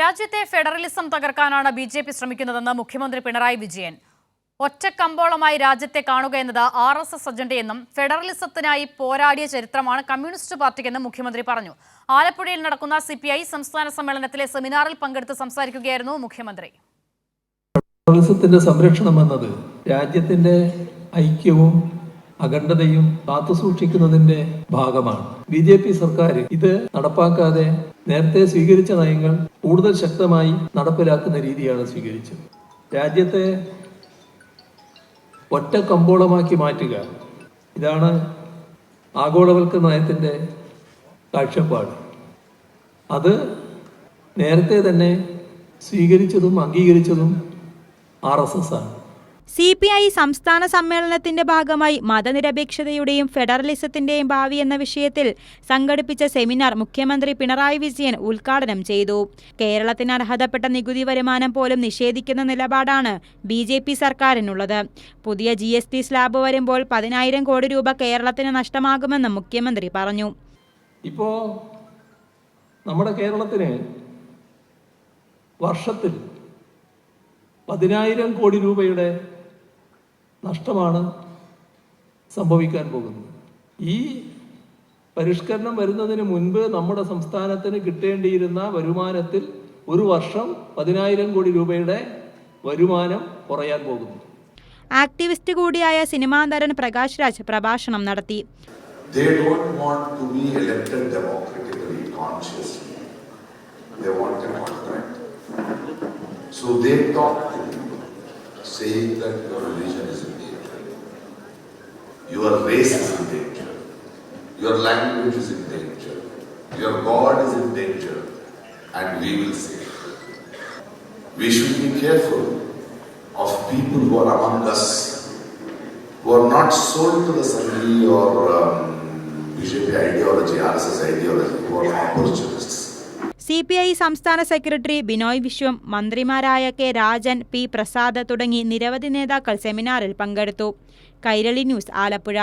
രാജ്യത്തെ ഫെഡറലിസം തകർക്കാനാണ് B J P ശ്രമിക്കുന്നതെന്ന് മുഖ്യമന്ത്രി പിണറായി വിജയൻ. ഒറ്റക്കമ്പോളമായി രാജ്യത്തെ കാണുക എന്നത് ആർ എസ് എസ് അജണ്ടയെന്നും ഫെഡറലിസത്തിനായി പോരാടിയ ചരിത്രമാണ് കമ്മ്യൂണിസ്റ്റ് പാർട്ടിക്കെന്നും മുഖ്യമന്ത്രി പറഞ്ഞു. ആലപ്പുഴയിൽ നടക്കുന്ന സി പി ഐ സംസ്ഥാന സമ്മേളനത്തിലെ സെമിനാറിൽ പങ്കെടുത്ത് സംസാരിക്കുകയായിരുന്നു മുഖ്യമന്ത്രി. ഫെഡറലിസത്തിന്റെ സംരക്ഷണം എന്നത് രാജ്യത്തിന്റെ ഐക്യവും അഖണ്ഡതയും കാത്തുസൂക്ഷിക്കുന്നതിന്റെ ഭാഗമാണ്. ബി ജെ പി സർക്കാർ ഇത് നടപ്പാക്കാതെ നേരത്തെ സ്വീകരിച്ച നയങ്ങൾ കൂടുതൽ ശക്തമായി നടപ്പിലാക്കുന്ന രീതിയാണ് സ്വീകരിച്ചത്. രാജ്യത്തെ ഒറ്റ കമ്പോളമാക്കി മാറ്റുക ഇതാണ് ആഗോളവൽക്കരണ നയത്തിന്റെ കാഴ്ചപ്പാട്. അത് നേരത്തെ തന്നെ സ്വീകരിച്ചതും അംഗീകരിച്ചതും ആർ എസ് എസ് ആണ്. സി പി ഐ സംസ്ഥാന സമ്മേളനത്തിന്റെ ഭാഗമായി മതനിരപേക്ഷതയുടെയും ഫെഡറലിസത്തിന്റെയും ഭാവി എന്ന വിഷയത്തിൽ സംഘടിപ്പിച്ച സെമിനാർ മുഖ്യമന്ത്രി പിണറായി വിജയൻ ഉദ്ഘാടനം ചെയ്തു. കേരളത്തിന് അർഹതപ്പെട്ട നികുതി വരുമാനം പോലും നിഷേധിക്കുന്ന നിലപാടാണ് ബി ജെ പി സർക്കാരിനുള്ളത്. പുതിയ ജി എസ് ടി സ്ലാബ് വരുമ്പോൾ പതിനായിരം കോടി രൂപ കേരളത്തിന് നഷ്ടമാകുമെന്നും മുഖ്യമന്ത്രി പറഞ്ഞു. ഇപ്പോ നമ്മുടെ കേരളത്തിന് വർഷത്തിൽ പതിനായിരം കോടി രൂപയുടെ നഷ്ടമാണ് സംഭവിക്കാൻ പോകുന്നത് ഈ പരിഷ്കരണം വരുന്നതിന് മുൻപ് നമ്മുടെ സംസ്ഥാനത്തിന് കിട്ടേണ്ടിയിരുന്ന വരുമാനത്തിൽ ഒരു വർഷം പതിനായിരം കോടി രൂപയുടെ വരുമാനം കുറയാൻ പോകുന്നു ആക്ടിവിസ്റ്റ് കൂടിയായ സിനിമാ നടൻ പ്രകാശ് രാജ് പ്രഭാഷണം നടത്തി They don't want to be elected democratically, consciously. They want an. So they talk to saying that your religion is in danger, your race is in danger, your language is in danger, your God is in danger, and we will say. We should be careful of people who are among us who are not sold to the Sanghi or um, BJP ideology, RSS ideology, who are opportunists. C P I സംസ്ഥാന secretary Binoy Viswam മന്ത്രിമാരായ K Rajan P Prasad തുടങ്ങി നിരവധി നേതാക്കൾ സെമിനാറിൽ പങ്കെടുത്തു. Kairali news Alappuzha.